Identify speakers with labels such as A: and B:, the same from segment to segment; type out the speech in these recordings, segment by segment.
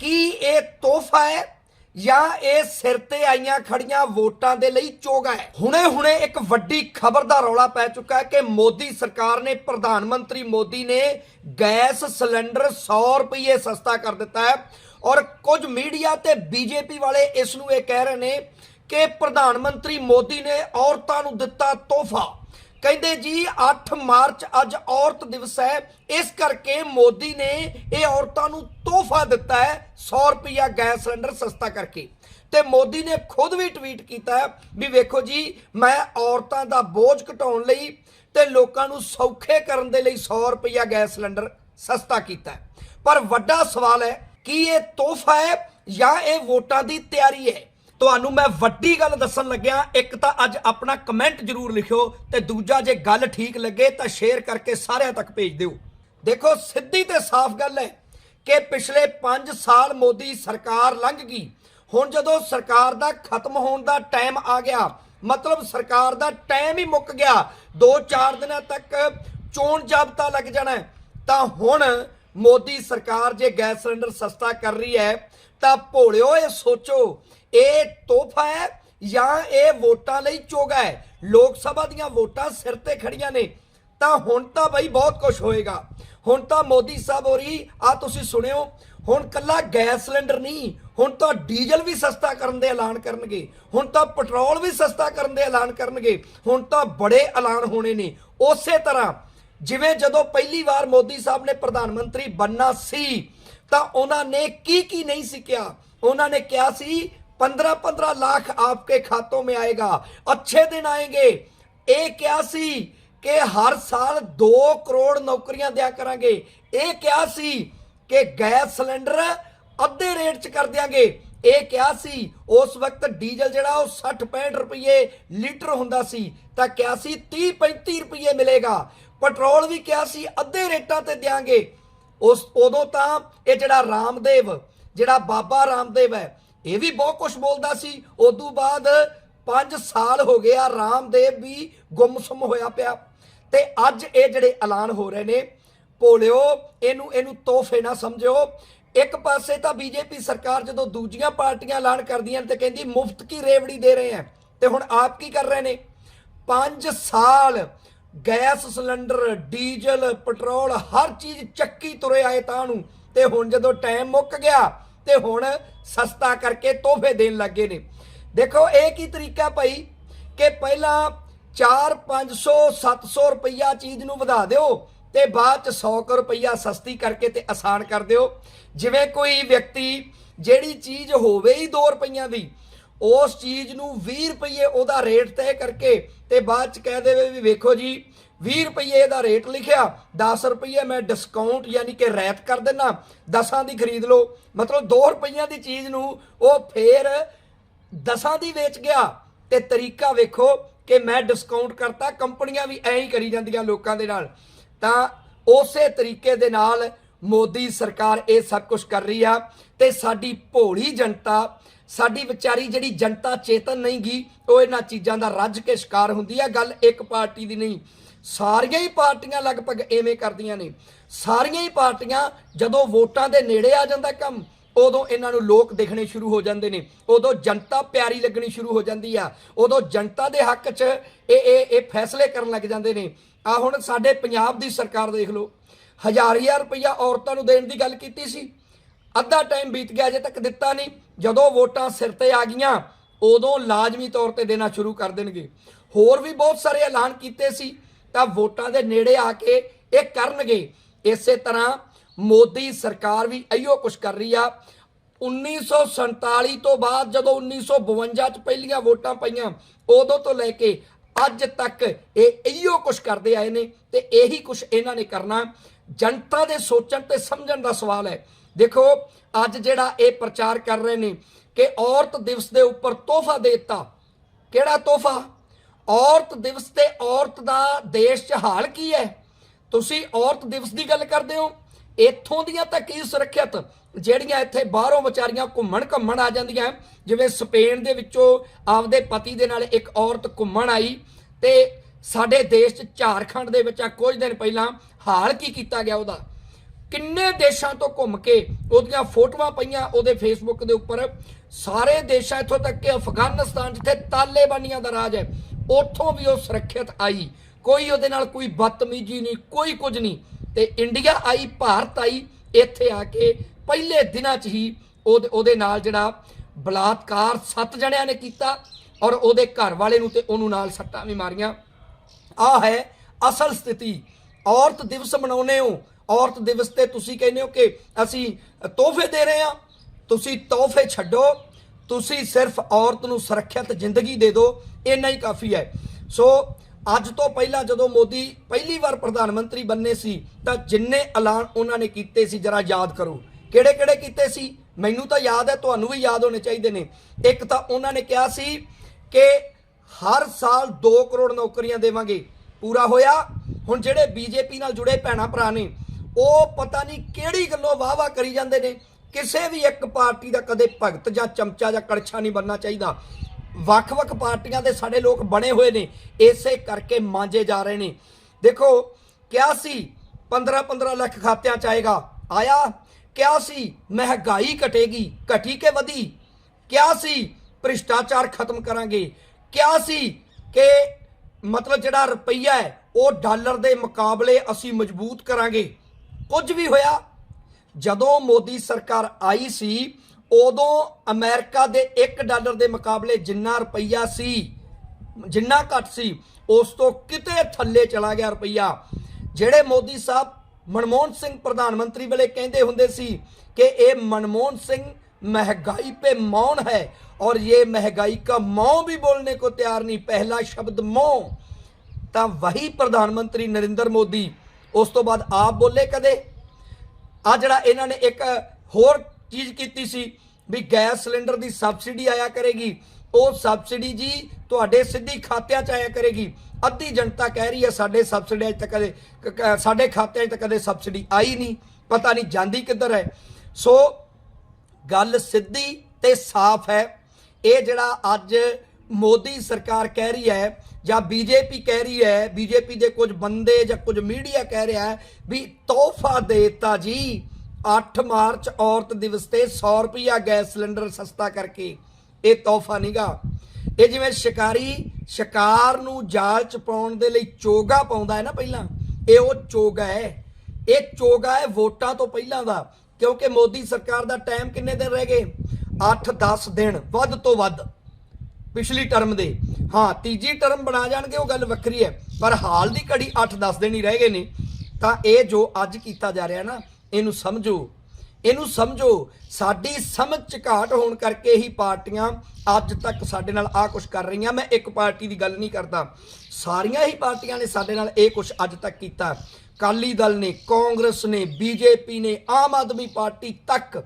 A: ਕੀ ਇਹ ਤੋਹਫਾ ਹੈ ਜਾਂ ਇਹ ਸਿਰ ਤੇ ਆਈਆਂ ਖੜੀਆਂ ਵੋਟਾਂ ਦੇ ਲਈ ਚੋਗਾ ਹੈ? ਹੁਣੇ-ਹੁਣੇ ਇੱਕ ਵੱਡੀ ਖਬਰ ਦਾ ਰੌਲਾ ਪੈ ਚੁੱਕਾ ਹੈ ਕਿ ਮੋਦੀ ਸਰਕਾਰ ਨੇ, ਪ੍ਰਧਾਨ ਮੰਤਰੀ ਮੋਦੀ ਨੇ ਗੈਸ ਸਿਲੰਡਰ 100 ਰੁਪਏ ਸਸਤਾ ਕਰ ਦਿੱਤਾ ਹੈ ਔਰ ਕੁਝ ਮੀਡੀਆ ਤੇ ਬੀਜੇਪੀ ਵਾਲੇ ਇਸ ਨੂੰ ਇਹ ਕਹਿ ਰਹੇ ਨੇ ਕਿ ਪ੍ਰਧਾਨ ਮੰਤਰੀ ਮੋਦੀ ਨੇ ਔਰਤਾਂ ਨੂੰ ਦਿੱਤਾ ਤੋਹਫਾ। ਕਹਿੰਦੇ ਜੀ 8 ਮਾਰਚ ਅੱਜ ਔਰਤ ਦਿਵਸ ਹੈ। ਇਸ ਕਰਕੇ ਮੋਦੀ ਨੇ ਇਹ ਔਰਤਾਂ ਨੂੰ ਤੋਹਫਾ ਦਿੱਤਾ ਹੈ 100 ਰੁਪਿਆ ਗੈਸ ਸਿਲੰਡਰ ਸਸਤਾ ਕਰਕੇ। ਤੇ ਮੋਦੀ ਨੇ ਖੁਦ ਵੀ ਟਵੀਟ ਕੀਤਾ ਵੀ ਵੇਖੋ ਜੀ, ਮੈਂ ਔਰਤਾਂ ਦਾ ਬੋਝ ਘਟਾਉਣ ਲਈ ਤੇ ਲੋਕਾਂ ਨੂੰ ਸੌਖੇ ਕਰਨ ਦੇ ਲਈ 100 ਰੁਪਿਆ ਗੈਸ ਸਿਲੰਡਰ ਸਸਤਾ ਕੀਤਾ ਪਰ ਵੱਡਾ ਸਵਾਲ ਹੈ, ਕਿ ਇਹ ਤੋਹਫਾ ਹੈ ਜਾਂ ਇਹ ਵੋਟਾਂ ਦੀ ਤਿਆਰੀ ਹੈ? ਤੁਹਾਨੂੰ ਮੈਂ ਵੱਡੀ ਗੱਲ ਦੱਸਣ ਲੱਗਿਆ। ਇੱਕ ਤਾਂ ਅੱਜ ਆਪਣਾ ਕਮੈਂਟ ਜ਼ਰੂਰ ਲਿਖਿਓ ਤੇ ਦੂਜਾ ਜੇ ਗੱਲ ਠੀਕ ਲੱਗੇ ਤਾਂ ਸ਼ੇਅਰ ਕਰਕੇ ਸਾਰਿਆਂ ਤੱਕ ਭੇਜ ਦਿਓ। ਦੇਖੋ, ਸਿੱਧੀ ਤੇ ਸਾਫ਼ ਗੱਲ ਹੈ ਕਿ ਪਿਛਲੇ 5 ਸਾਲ ਮੋਦੀ ਸਰਕਾਰ ਲੰਘ ਗਈ। ਹੁਣ ਜਦੋਂ ਸਰਕਾਰ ਦਾ ਖਤਮ ਹੋਣ ਦਾ ਟਾਈਮ ਆ ਗਿਆ, ਮਤਲਬ ਸਰਕਾਰ ਦਾ ਟਾਈਮ ਹੀ ਮੁੱਕ ਗਿਆ। 2-4 ਦਿਨਾਂ ਤੱਕ ਚੋਣ ਜਾਬਤਾ ਲੱਗ ਜਾਣਾ ਤਾਂ ਹੁਣ ਮੋਦੀ ਸਰਕਾਰ ਜੇ ਗੈਸ ਸਿਲੰਡਰ ਸਸਤਾ ਕਰ ਰਹੀ ਹੈ, ਤਾਂ ਭੋਲਿਓ ਇਹ ਸੋਚੋ, ਇਹ ਤੋਹਫਾ ਹੈ ਜਾਂ ਇਹ ਵੋਟਾਂ ਲਈ ਚੋਗਾ ਹੈ? ਲੋਕ ਸਭਾ ਦੀਆਂ ਵੋਟਾਂ ਸਿਰ ਤੇ ਖੜੀਆਂ ਨੇ, ਤਾਂ ਹੁਣ ਤਾਂ ਬਈ ਬਹੁਤ ਕੁਝ ਹੋਏਗਾ। ਹੁਣ ਤਾਂ ਮੋਦੀ ਸਾਹਿਬ ਹੋਰੀ ਆ ਤੁਸੀਂ ਸੁਣਿਓ, ਹੁਣ ਕੱਲਾ ਗੈਸ ਸਿਲੰਡਰ ਨਹੀਂ, ਹੁਣ ਤਾਂ ਡੀਜ਼ਲ ਵੀ ਸਸਤਾ ਕਰਨ ਦੇ ਐਲਾਨ ਕਰਨਗੇ, ਹੁਣ ਤਾਂ ਪੈਟਰੋਲ ਵੀ ਸਸਤਾ ਕਰਨ ਦੇ ਐਲਾਨ ਕਰਨਗੇ, ਹੁਣ ਤਾਂ ਬੜੇ ਐਲਾਨ ਹੋਣੇ ਨੇ। ਉਸੇ ਤਰ੍ਹਾਂ ਜਿਵੇਂ ਜਦੋਂ ਪਹਿਲੀ ਵਾਰ ਮੋਦੀ ਸਾਹਿਬ ਨੇ ਪ੍ਰਧਾਨ ਮੰਤਰੀ ਬੰਨਾ ਸੀ, ਤਾਂ ਉਹਨਾਂ ਨੇ ਕੀ ਕੀ ਨਹੀਂ ਸੀ ਉਹਨਾਂ ਨੇ ਕਿਹਾ ਸੀ 15 15 ਲੱਖ ਆਪਕੇ ਖਾਤੋਂ ਮੇ ਆਏਗਾ, ਅੱਛੇ ਦਿਨ ਆਏਗੇ। ਇਹ ਕਿਹਾ ਸੀ ਕਿ ਹਰ ਸਾਲ 2 ਕਰੋੜ ਨੌਕਰੀਆਂ ਦਿਆ ਕਰਾਂਗੇ। ਇਹ ਕਿਹਾ ਸੀ ਕਿ ਗੈਸ ਸਿਲੰਡਰ ਅੱਧੇ ਰੇਟ 'ਚ ਕਰ ਦਿਆਂਗੇ। ਇਹ ਕਿਹਾ ਸੀ, ਉਸ ਵਕਤ ਡੀਜ਼ਲ ਜਿਹੜਾ ਉਹ 60 65 ਰੁਪਏ ਲੀਟਰ ਹੁੰਦਾ ਸੀ, ਤਾਂ ਕਿਹਾ ਸੀ 30 35 ਰੁਪਏ ਮਿਲੇਗਾ। ਪੈਟਰੋਲ ਵੀ ਕਿਹਾ ਸੀ, ਅੱਧੇ ਰੇਟਾਂ ਤੇ ਦਿਆਂਗੇ। ਉਸ, ਉਦੋਂ ਤਾਂ ਇਹ ਜਿਹੜਾ ਰਾਮਦੇਵ, ਜਿਹੜਾ ਬਾਬਾ ਰਾਮਦੇਵ ਹੈ, ਇਹ ਵੀ ਬਹੁਤ ਕੁਝ ਬੋਲਦਾ ਸੀ। ਉਦੋਂ ਬਾਅਦ 5 ਸਾਲ ਹੋ ਗਿਆ ਰਾਮਦੇਵ ਵੀ ਗੁੰਮਸੁੰਮ ਹੋਇਆ ਪਿਆ। ਤੇ ਅੱਜ ਇਹ ਜਿਹੜੇ ਐਲਾਨ ਹੋ ਰਹੇ ਨੇ, ਭੋਲਿਓ, ਇਹਨੂੰ ਇਹਨੂੰ ਤੋਹਫੇ ਨਾ ਸਮਝਿਓ। ਇੱਕ ਪਾਸੇ ਤਾਂ ਬੀਜੇਪੀ ਸਰਕਾਰ ਜਦੋਂ ਦੂਜੀਆਂ ਪਾਰਟੀਆਂ ਐਲਾਨ ਕਰਦੀਆਂ ਨੇ ਤੇ ਕਹਿੰਦੀ ਮੁਫਤ ਕੀ ਰੇਵੜੀ ਦੇ ਰਹੇ ਆ, ਤੇ ਹੁਣ ਆਪ ਕੀ ਕਰ ਰਹੇ ਨੇ? 5 ਸਾਲ ਗੈਸ ਸਿਲੰਡਰ, ਡੀਜ਼ਲ, ਪੈਟਰੋਲ, ਹਰ ਚੀਜ਼ ਚੱਕੀ ਤੁਰੇ ਆਏ ਤਾਂ ਨੂੰ। ਤੇ ਹੁਣ ਜਦੋਂ ਟਾਈਮ ਮੁੱਕ ਗਿਆ, ਤੇ ਹੁਣ ਸਸਤਾ ਕਰਕੇ ਤੋਹਫੇ ਦੇਣ ਲੱਗੇ ਨੇ। ਦੇਖੋ, ਇਹ ਕੀ ਤਰੀਕਾ ਭਾਈ? ਕਿ ਪਹਿਲਾਂ 4 500 700 ਰੁਪਈਆ ਚੀਜ਼ ਨੂੰ ਵਧਾ ਦਿਓ, ਤੇ ਬਾਅਦ ਚ 100 ਕੁ ਰੁਪਈਆ ਸਸਤੀ ਕਰਕੇ ਤੇ ਆਸਾਨ ਕਰ ਦਿਓ। ਜਿਵੇਂ ਕੋਈ ਵਿਅਕਤੀ ਜਿਹੜੀ ਚੀਜ਼ ਹੋਵੇ ਹੀ 2 ਰੁਪਈਆਂ ਦੀ ਉਸ ਚੀਜ਼ ਨੂੰ 20 ਰੁਪਏ ਉਹਦਾ ਰੇਟ ਤੈਅ ਕਰਕੇ ਤੇ ਬਾਅਦ ਚ ਕਹਿ ਦੇਵੇ ਵੀ ਵੇਖੋ ਜੀ 20 ਰੁਪਏ ਦਾ ਰੇਟ ਲਿਖਿਆ 10 ਰੁਪਏ ਮੈਂ ਡਿਸਕਾਊਂਟ ਯਾਨੀ ਕਿ ਰੈਤ ਕਰ ਦੇਣਾ 10 ਦੀ ਖਰੀਦ ਲਓ, ਮਤਲਬ 2 ਰੁਪਈਆਂ ਦੀ ਚੀਜ਼ ਨੂੰ ਉਹ ਫੇਰ 10 ਦੀ ਵੇਚ ਗਿਆ ਤੇ ਤਰੀਕਾ ਵੇਖੋ ਕਿ ਮੈਂ ਡਿਸਕਾਊਂਟ ਕਰਤਾ, ਕੰਪਨੀਆਂ ਵੀ ਐਂ ਹੀ ਕਰੀ ਜਾਂਦੀਆਂ ਲੋਕਾਂ ਦੇ ਨਾਲ। ਤਾਂ ਉਸੇ ਤਰੀਕੇ ਦੇ ਨਾਲ ਮੋਦੀ ਸਰਕਾਰ ਇਹ ਸਭ ਕੁਝ ਕਰ ਰਹੀ ਆ ਤੇ ਸਾਡੀ ਭੋਲੀ ਜਨਤਾ, ਸਾਡੀ ਵਿਚਾਰੀ ਜਿਹੜੀ ਜਨਤਾ ਚੇਤਨ ਨਹੀਂ ਗੀ, ਉਹ ਇਹਨਾਂ ਚੀਜ਼ਾਂ ਦਾ ਰੱਜ ਕੇ ਸ਼ਿਕਾਰ ਹੁੰਦੀ ਆ। ਗੱਲ ਇੱਕ ਪਾਰਟੀ ਦੀ ਨਹੀਂ, ਸਾਰੀਆਂ ਹੀ ਪਾਰਟੀਆਂ ਲਗਭਗ ਐਵੇਂ ਕਰਦੀਆਂ ਨੇ। ਸਾਰੀਆਂ ਹੀ ਪਾਰਟੀਆਂ ਜਦੋਂ ਵੋਟਾਂ ਦੇ ਨੇੜੇ ਆ ਜਾਂਦਾ ਕੰਮ, ਉਦੋਂ ਇਹਨਾਂ ਨੂੰ ਲੋਕ ਦੇਖਣੇ ਸ਼ੁਰੂ ਹੋ ਜਾਂਦੇ ਨੇ। ਉਦੋਂ ਜਨਤਾ ਪਿਆਰੀ ਲੱਗਣੀ ਸ਼ੁਰੂ ਹੋ ਜਾਂਦੀ ਆ। ਉਦੋਂ ਜਨਤਾ ਦੇ ਹੱਕ 'ਚ ਇਹ ਇਹ ਇਹ ਫੈਸਲੇ ਕਰਨ ਲੱਗ ਜਾਂਦੇ ਨੇ। ਆ ਹੁਣ ਸਾਡੇ ਪੰਜਾਬ ਦੀ ਸਰਕਾਰ ਦੇਖ ਲਓ। ਹਜ਼ਾਰ ਹਜ਼ਾਰ ਰੁਪਈਆ ਔਰਤਾਂ ਨੂੰ ਦੇਣ ਦੀ ਗੱਲ ਕੀਤੀ ਸੀ। ਅੱਧਾ ਟਾਈਮ ਬੀਤ ਗਿਆ, ਅਜੇ ਤੱਕ ਦਿੱਤਾ ਨਹੀਂ। ਜਦੋਂ ਵੋਟਾਂ ਸਿਰ ਤੇ ਆ ਗਈਆਂ, ਉਦੋਂ ਲਾਜ਼ਮੀ ਤੌਰ ਤੇ ਦੇਣਾ ਸ਼ੁਰੂ ਕਰ ਦੇਣਗੇ। ਹੋਰ ਵੀ ਬਹੁਤ ਸਾਰੇ ਐਲਾਨ ਕੀਤੇ ਸੀ, ਤਾਂ ਵੋਟਾਂ ਦੇ ਨੇੜੇ ਆ ਕੇ ਇਹ ਕਰਨਗੇ। ਇਸੇ ਤਰ੍ਹਾਂ ਮੋਦੀ ਸਰਕਾਰ ਵੀ ਇਹੋ ਕੁਝ ਕਰ ਰਹੀ ਆ। 1947 ਤੋਂ ਬਾਅਦ ਜਦੋਂ 1952 ਚ ਪਹਿਲੀਆਂ ਵੋਟਾਂ ਪਈਆਂ, ਉਦੋਂ ਤੋਂ ਲੈ ਕੇ ਅੱਜ ਤੱਕ ਇਹ ਇਹੋ ਕੁਝ ਕਰਦੇ ਆਏ ਨੇ ਤੇ ਇਹੀ ਕੁਝ ਇਹਨਾਂ ਨੇ ਕਰਨਾ। ਜਨਤਾ ਦੇ ਸੋਚਣ ਤੇ ਸਮਝਣ ਦਾ ਸਵਾਲ ਹੈ। ਦੇਖੋ, ਅੱਜ ਜਿਹੜਾ ਇਹ ਪ੍ਰਚਾਰ ਕਰ ਰਹੇ ਨੇ ਕਿ ਔਰਤ ਦਿਵਸ ਦੇ ਉੱਪਰ ਤੋਹਫਾ ਦੇ ਦਿੱਤਾ। ਕਿਹੜਾ ਤੋਹਫਾ? ਔਰਤ ਦਿਵਸ ਤੇ ਔਰਤ ਦਾ ਦੇਸ਼ 'ਚ ਹਾਲ ਕੀ ਹੈ? ਤੁਸੀਂ ਔਰਤ ਦਿਵਸ ਦੀ ਗੱਲ ਕਰਦੇ ਹੋ? ਇੱਥੋਂ ਦੀਆਂ ਤਾਂ ਕੀ ਸੁਰੱਖਿਅਤ? ਜਿਹੜੀਆਂ ਇੱਥੇ ਬਾਹਰੋਂ ਵਿਚਾਰੀਆਂ ਘੁੰਮਣ ਘੁੰਮਣ ਆ ਜਾਂਦੀਆਂ ਜਿਵੇਂ ਸਪੇਨ ਦੇ ਵਿੱਚੋਂ ਆਪਦੇ ਪਤੀ ਦੇ ਨਾਲ ਇੱਕ ਔਰਤ ਘੁੰਮਣ ਆਈ ਤੇ ਸਾਡੇ ਦੇਸ਼ 'ਚ ਝਾਰਖੰਡ ਦੇ ਵਿੱਚ ਆ, ਕੁਝ ਦਿਨ ਪਹਿਲਾਂ ਹਾਲ ਕੀ ਕੀਤਾ ਗਿਆ ਉਹਦਾ? ਕਿੰਨੇ ਦੇਸ਼ਾਂ ਤੋਂ ਘੁੰਮ ਕੇ ਉਹਦੀਆਂ ਫੋਟੋਆਂ ਪਈਆਂ ਉਹਦੇ ਫੇਸਬੁੱਕ ਦੇ ਉੱਪਰ? ਸਾਰੇ ਦੇਸ਼ਾਂ ਇੱਥੋਂ ਤੱਕ ਕਿ ਅਫਗਾਨਿਸਤਾਨ, ਜਿੱਥੇ ਤਾਲਿਬਾਨੀਆਂ ਦਾ ਰਾਜ ਹੈ, ਉੱਥੋਂ ਵੀ ਉਹ ਸੁਰੱਖਿਅਤ ਆਈ। ਕੋਈ ਉਹਦੇ ਨਾਲ ਕੋਈ ਬਦਤਮੀਜ਼ੀ ਨਹੀਂ, ਕੋਈ ਕੁਝ ਨਹੀਂ। ਤੇ ਇੰਡੀਆ ਆਈ, ਭਾਰਤ ਆਈ, ਇੱਥੇ ਆ ਕੇ ਪਹਿਲੇ ਦਿਨਾਂ 'ਚ ਹੀ ਉਹਦੇ ਉਹਦੇ ਨਾਲ ਜਿਹੜਾ ਬਲਾਤਕਾਰ ਸੱਤ ਜਣਿਆਂ ਨੇ ਕੀਤਾ ਔਰ ਉਹਦੇ ਘਰ ਵਾਲੇ ਨੂੰ ਤੇ ਉਹਨੂੰ ਨਾਲ ਸੱਟਾਂ ਵੀ ਮਾਰੀਆਂ। ਆ ਹੈ ਅਸਲ ਸਥਿਤੀ। ਔਰਤ ਦਿਵਸ ਮਨਾਉਨੇ ਹੋ। ਔਰਤ ਦਿਵਸ ਤੇ ਤੁਸੀਂ ਕਹਿੰਦੇ ਹੋ ਕਿ ਅਸੀਂ ਤੋਹਫੇ ਦੇ ਰਹੇ ਹਾਂ। ਤੁਸੀਂ ਤੋਹਫੇ ਛੱਡੋ। ਤੁਸੀਂ ਸਿਰਫ ਔਰਤ ਨੂੰ ਸੁਰੱਖਿਅਤ ਜ਼ਿੰਦਗੀ ਦੇ ਦਿਓ। ਇੰਨਾ ਹੀ ਕਾਫੀ ਹੈ। ਸੋ ਅੱਜ ਤੋਂ ਪਹਿਲਾਂ ਜਦੋਂ ਮੋਦੀ ਪਹਿਲੀ ਵਾਰ ਪ੍ਰਧਾਨ ਮੰਤਰੀ ਬੰਨੇ ਸੀ, ਤਾਂ ਜਿੰਨੇ ਐਲਾਨ ਉਹਨਾਂ ਨੇ ਕੀਤੇ ਸੀ, ਜਰਾ ਯਾਦ ਕਰੋ। ਕਿਹੜੇ ਕਿਹੜੇ ਕੀਤੇ ਸੀ? ਮੈਨੂੰ ਤਾਂ ਯਾਦ ਹੈ, ਤੁਹਾਨੂੰ ਵੀ ਯਾਦ ਹੋਣੇ ਚਾਹੀਦੇ ਨੇ। ਇੱਕ ਤਾਂ ਉਹਨਾਂ ਨੇ ਕਿਹਾ ਸੀ ਕਿ ਹਰ ਸਾਲ 2 ਕਰੋੜ ਨੌਕਰੀਆਂ ਦੇਵਾਂਗੇ। ਪੂਰਾ ਹੋਇਆ। ਹੁਣ ਜਿਹੜੇ ਬੀਜੇਪੀ ਨਾਲ ਜੁੜੇ ਭੈਣਾ ਭਰਾ ਨੇ, ਉਹ ਪਤਾ ਨਹੀਂ ਕਿਹੜੀ ਗੱਲੋਂ ਵਾਹ-ਵਾਹ ਕਰੀ ਜਾਂਦੇ ਨੇ। ਕਿਸੇ ਵੀ ਇੱਕ ਪਾਰਟੀ ਦਾ ਕਦੇ ਭਗਤ ਜਾਂ ਚਮਚਾ ਜਾਂ ਕੜਛਾ ਨਹੀਂ ਬਣਨਾ ਚਾਹੀਦਾ। ਵੱਖ-ਵੱਖ ਪਾਰਟੀਆਂ ਦੇ ਸਾਡੇ ਲੋਕ ਬਣੇ ਹੋਏ ਨੇ, ਇਸੇ ਕਰਕੇ ਮਾਂਜੇ ਜਾ ਰਹੇ ਨੇ। ਦੇਖੋ, ਕਿਆ ਸੀ? 15-15 ਲੱਖ ਖਾਤਿਆਂ ਚ ਆਏਗਾ। ਆਇਆ। ਕਿਆ ਸੀ? ਮਹਿੰਗਾਈ ਘਟੇਗੀ, ਘਟੀ ਕੇ ਵਧੀ? ਕਿਆ ਸੀ? ਭ੍ਰਿਸ਼ਟਾਚਾਰ ਖਤਮ ਕਰਾਂਗੇ। ਕਿਆ ਸੀ ਕਿ ਮਤਲਬ ਜਿਹੜਾ ਰੁਪਈਆ ਹੈ, ਉਹ ਡਾਲਰ ਦੇ ਮੁਕਾਬਲੇ ਅਸੀਂ ਮਜ਼ਬੂਤ ਕਰਾਂਗੇ। ਕੁਝ ਵੀ ਹੋਇਆ। ਜਦੋਂ ਮੋਦੀ ਸਰਕਾਰ ਆਈ ਸੀ ਉਦੋਂ ਅਮਰੀਕਾ ਦੇ 1 ਡਾਲਰ ਦੇ ਮੁਕਾਬਲੇ ਜਿੰਨਾ ਰੁਪਈਆ ਸੀ ਜਿੰਨਾ ਘੱਟ ਸੀ ਉਸ ਤੋਂ ਕਿਤੇ ਥੱਲੇ ਚਲਾ ਗਿਆ ਰੁਪਈਆ ਜਿਹੜੇ ਮੋਦੀ ਸਾਹਿਬ ਮਨਮੋਹਨ ਸਿੰਘ ਪ੍ਰਧਾਨ ਮੰਤਰੀ ਵੇਲੇ ਕਹਿੰਦੇ ਹੁੰਦੇ ਸੀ ਕਿ ਇਹ ਮਨਮੋਹਨ ਸਿੰਘ महंगाई पे मौन है और ये महंगाई का मौ भी बोलने को तैयार नहीं पहला शब्द मौ ਤਾਂ ਵਹੀ ਪ੍ਰਧਾਨ ਮੰਤਰੀ ਨਰਿੰਦਰ ਮੋਦੀ ਉਸ ਤੋਂ ਬਾਅਦ ਆਪ ਬੋਲੇ ਕਦੇ ਆ ਜਿਹੜਾ ਇਹਨਾਂ ਨੇ ਇੱਕ ਹੋਰ ਚੀਜ਼ ਕੀਤੀ ਸੀ ਵੀ ਗੈਸ ਸਿਲੰਡਰ ਦੀ ਸਬਸਿਡੀ ਆਇਆ ਕਰੇਗੀ। ਉਹ ਸਬਸਿਡੀ ਜੀ ਤੁਹਾਡੇ ਸਿੱਧੀ ਖਾਤਿਆਂ 'ਚ ਆਇਆ ਕਰੇਗੀ। ਅੱਧੀ ਜਨਤਾ ਕਹਿ ਰਹੀ ਹੈ, ਸਾਡੇ ਸਬਸਿਡੀ ਅਜ ਤੱਕ ਕਦੇ ਸਾਡੇ ਖਾਤਿਆਂ 'ਚ ਤਾਂ ਕਦੇ ਸਬਸਿਡੀ ਆਈ ਨਹੀਂ। ਪਤਾ ਨਹੀਂ ਜਾਂਦੀ ਕਿੱਧਰ ਹੈ। ਸੋ ਗੱਲ ਸਿੱਧੀ ਤੇ ਸਾਫ਼ ਹੈ। ਇਹ ਜਿਹੜਾ ਅੱਜ ਮੋਦੀ ਸਰਕਾਰ ਕਹਿ ਰਹੀ ਹੈ ਜਾਂ ਬੀਜੇਪੀ ਕਹਿ ਰਹੀ ਹੈ, ਬੀਜੇਪੀ ਦੇ ਕੁਝ ਬੰਦੇ ਜਾਂ ਕੁਝ ਮੀਡੀਆ ਕਹਿ ਰਿਹਾ ਹੈ ਵੀ ਤੋਹਫਾ ਦੇਤਾ ਜੀ। 8 ਮਾਰਚ ਔਰਤ ਦਿਵਸ ਤੇ 100 ਰੁਪਿਆ ਗੈਸ ਸਿਲੰਡਰ ਸਸਤਾ ਕਰਕੇ ਇਹ ਤੋਹਫਾ ਨਹੀਂਗਾ ਇਹ ਜਿਵੇਂ ਸ਼ਿਕਾਰੀ ਸ਼ਿਕਾਰ ਨੂੰ ਜਾਲ ਚ ਪਾਉਣ ਦੇ ਲਈ ਚੋਗਾ ਪਾਉਂਦਾ ਹੈ ਨਾ ਪਹਿਲਾਂ, ਇਹ ਉਹ ਚੋਗਾ ਹੈ। ਇਹ ਚੋਗਾ ਹੈ ਵੋਟਾਂ ਤੋਂ ਪਹਿਲਾਂ ਦਾ, ਕਿਉਂਕਿ ਮੋਦੀ ਸਰਕਾਰ ਦਾ ਟਾਈਮ ਕਿੰਨੇ ਦਿਨ ਰਹਿ ਗਏ? 8-10 ਦਿਨ, ਵੱਧ ਤੋਂ ਵੱਧ। ਪਿਛਲੀ ਟਰਮ ਦੇ। ਹਾਂ, ਤੀਜੀ ਟਰਮ ਬਣਾ ਜਾਣਗੇ, ਉਹ ਗੱਲ ਵੱਖਰੀ ਹੈ। ਪਰ ਹਾਲ ਦੀ ਘੜੀ 8-10 ਦਿਨ ਹੀ ਰਹਿ ਗਏ ਨੇ। ਤਾਂ ਇਹ ਜੋ ਅੱਜ ਕੀਤਾ ਜਾ ਰਿਹਾ ਨਾ ਇਹਨੂੰ ਸਮਝੋ। ਇਹਨੂੰ ਸਮਝੋ, ਸਾਡੀ ਸਮਝ ਚ ਘਾਟ ਹੋਣ ਕਰਕੇ ਹੀ ਪਾਰਟੀਆਂ ਅੱਜ ਤੱਕ ਸਾਡੇ ਨਾਲ ਆ ਕੁਝ ਕਰ ਰਹੀਆਂ। ਮੈਂ ਇੱਕ ਪਾਰਟੀ ਦੀ ਗੱਲ ਨਹੀਂ ਕਰਦਾ। ਸਾਰੀਆਂ ਹੀ ਪਾਰਟੀਆਂ ਨੇ ਸਾਡੇ ਨਾਲ ਇਹ ਕੁਝ ਅੱਜ ਤੱਕ ਕੀਤਾ। ਕਾਲੀ ਦਲ ਨੇ, ਕਾਂਗਰਸ ਨੇ, ਬੀਜੇਪੀ ਨੇ, ਆਮ ਆਦਮੀ ਪਾਰਟੀ ਤੱਕ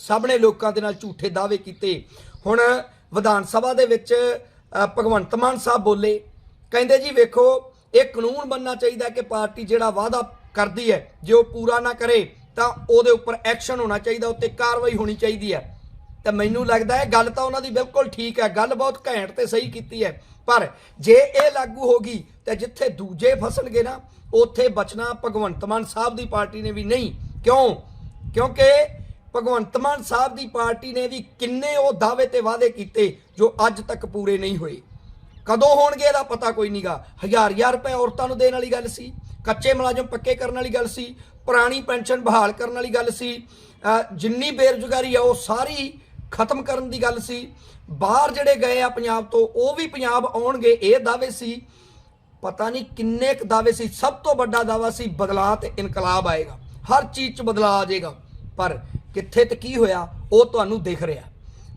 A: ਸਭ ਨੇ ਲੋਕਾਂ ਦੇ ਨਾਲ ਝੂਠੇ ਦਾਅਵੇ ਕੀਤੇ। ਹੁਣ ਵਿਧਾਨ ਸਭਾ ਦੇ ਵਿੱਚ ਭਗਵੰਤ ਮਾਨ ਸਾਹਿਬ ਬੋਲੇ। ਕਹਿੰਦੇ ਜੀ, ਵੇਖੋ, ਇਹ ਕਾਨੂੰਨ ਬਣਨਾ ਚਾਹੀਦਾ ਕਿ ਪਾਰਟੀ ਜਿਹੜਾ ਵਾਅਦਾ ਕਰਦੀ ਹੈ, ਜੇ ਉਹ ਪੂਰਾ ਨਾ ਕਰੇ ਤਾਂ ਉਹਦੇ ਉੱਪਰ ਐਕਸ਼ਨ ਹੋਣਾ ਚਾਹੀਦਾ, ਉੱਤੇ ਕਾਰਵਾਈ ਹੋਣੀ ਚਾਹੀਦੀ ਹੈ। ਤਾਂ ਮੈਨੂੰ ਲੱਗਦਾ ਹੈ ਗੱਲ ਤਾਂ ਉਹਨਾਂ ਦੀ ਬਿਲਕੁਲ ਠੀਕ ਹੈ, ਗੱਲ ਬਹੁਤ ਘੈਂਟ ਤੇ ਸਹੀ ਕੀਤੀ ਹੈ। ਪਰ ਜੇ ਇਹ ਲਾਗੂ ਹੋ ਗਈ, ਤਾਂ ਜਿੱਥੇ ਦੂਜੇ ਫਸਣਗੇ ਨਾ, ਉੱਥੇ ਬਚਣਾ ਭਗਵੰਤ ਮਾਨ ਸਾਹਿਬ ਦੀ ਪਾਰਟੀ ਨੇ ਵੀ ਨਹੀਂ। ਕਿਉਂ? ਕਿਉਂਕਿ ਭਗਵੰਤ ਮਾਨ ਸਾਹਿਬ ਦੀ ਪਾਰਟੀ ਨੇ ਵੀ ਕਿੰਨੇ ਉਹ ਦਾਅਵੇ ਤੇ ਵਾਅਦੇ ਕੀਤੇ, ਜੋ ਅੱਜ ਤੱਕ ਪੂਰੇ ਨਹੀਂ ਹੋਏ। ਕਦੋਂ ਹੋਣਗੇ, ਇਹਦਾ ਪਤਾ ਕੋਈ ਨਹੀਂਗਾ ਹਜ਼ਾਰ ਹਜ਼ਾਰ ਰੁਪਏ ਔਰਤਾਂ ਨੂੰ ਦੇਣ ਵਾਲੀ ਗੱਲ ਸੀ। ਕੱਚੇ ਮੁਲਾਜ਼ਮ ਪੱਕੇ ਕਰਨ ਵਾਲੀ ਗੱਲ ਸੀ, ਪੁਰਾਣੀ ਪੈਨਸ਼ਨ ਬਹਾਲ ਕਰਨ ਵਾਲੀ ਗੱਲ ਸੀ ਜਿੰਨੀ ਬੇਰੁਜ਼ਗਾਰੀ ਆ ਉਹ ਸਾਰੀ ਖਤਮ ਕਰਨ ਦੀ ਗੱਲ ਸੀ। ਬਾਹਰ ਜਿਹੜੇ ਗਏ ਆ ਪੰਜਾਬ ਤੋਂ, ਉਹ ਵੀ ਪੰਜਾਬ ਆਉਣਗੇ, ਇਹ ਦਾਅਵੇ ਸੀ। ਪਤਾ ਨਹੀਂ ਕਿੰਨੇ ਕੁ ਦਾਅਵੇ ਸੀ, ਸਭ ਤੋਂ ਵੱਡਾ ਦਾਅਵਾ ਸੀ ਬਦਲਾਅ ਤੇ ਇਨਕਲਾਬ ਆਏਗਾ। ਹਰ ਚੀਜ਼ 'ਚ ਬਦਲਾਅ ਆ ਜਾਏਗਾ, ਪਰ ਕਿੱਥੇ ਤੇ ਕੀ ਹੋਇਆ, ਉਹ ਤੁਹਾਨੂੰ ਦਿਖ ਰਿਹਾ।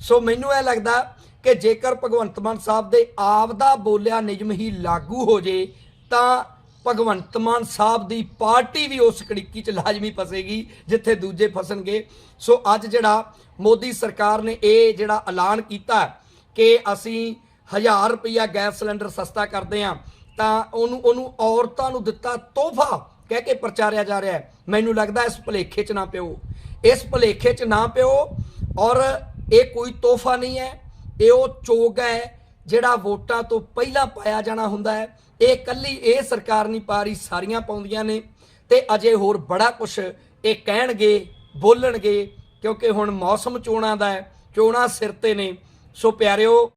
A: ਸੋ ਮੈਨੂੰ ਇਹ ਲੱਗਦਾ ਕਿ ਜੇਕਰ ਭਗਵੰਤ ਮਾਨ ਸਾਹਿਬ ਦੇ ਆਪ ਦਾ ਬੋਲਿਆ ਨਿਯਮ ਹੀ ਲਾਗੂ ਹੋ ਜੇ, ਤਾਂ ਭਗਵੰਤ ਮਾਨ ਸਾਹਿਬ ਦੀ ਪਾਰਟੀ ਵੀ ਉਸ ਕੜਿੱਕੀ 'ਚ ਲਾਜ਼ਮੀ ਫਸੇਗੀ, ਜਿੱਥੇ ਦੂਜੇ ਫਸਣਗੇ। ਸੋ ਅੱਜ ਜਿਹੜਾ ਮੋਦੀ ਸਰਕਾਰ ਨੇ ਇਹ ਜਿਹੜਾ ਐਲਾਨ ਕੀਤਾ ਕਿ ਅਸੀਂ 1000 ਰੁਪਇਆ ਗੈਸ ਸਿਲੰਡਰ ਸਸਤਾ ਕਰਦੇ ਹਾਂ, ਤਾਂ ਉਹਨੂੰ ਉਹਨੂੰ ਔਰਤਾਂ ਨੂੰ ਦਿੱਤਾ ਤੋਹਫਾ ਕਹਿ ਕੇ ਪ੍ਰਚਾਰਿਆ ਜਾ ਰਿਹਾ ਹੈ। ਮੈਨੂੰ ਲੱਗਦਾ ਇਸ ਭੁਲੇਖੇ 'ਚ ਨਾ ਪਿਓ। ਇਸ ਭੁਲੇਖੇ 'ਚ ਨਾ ਪਿਓ ਔਰ ਇਹ ਕੋਈ ਤੋਹਫਾ ਨਹੀਂ ਹੈ। ਇਹ ਉਹ ਚੋਗ ਹੈ ਜਿਹੜਾ ਵੋਟਾਂ ਤੋਂ ਪਹਿਲਾਂ ਪਾਇਆ ਜਾਣਾ ਹੁੰਦਾ ਹੈ। ਇਹ ਕੱਲੀ ਇਹ ਸਰਕਾਰ ਨਹੀਂ ਪਾ ਰਹੀ ਸਾਰੀਆਂ ਪਾਉਂਦੀਆਂ ਨੇ ਤੇ ਅਜੇ ਹੋਰ ਬੜਾ ਕੁਝ ਇਹ ਕਹਿਣਗੇ, ਬੋਲਣਗੇ ਕਿਉਂਕਿ ਹੁਣ ਮੌਸਮ ਚੋਣਾਂ ਦਾ ਹੈ, ਚੋਣਾਂ ਸਿਰ ਤੇ ਨੇ। ਸੋ ਪਿਆਰਿਓ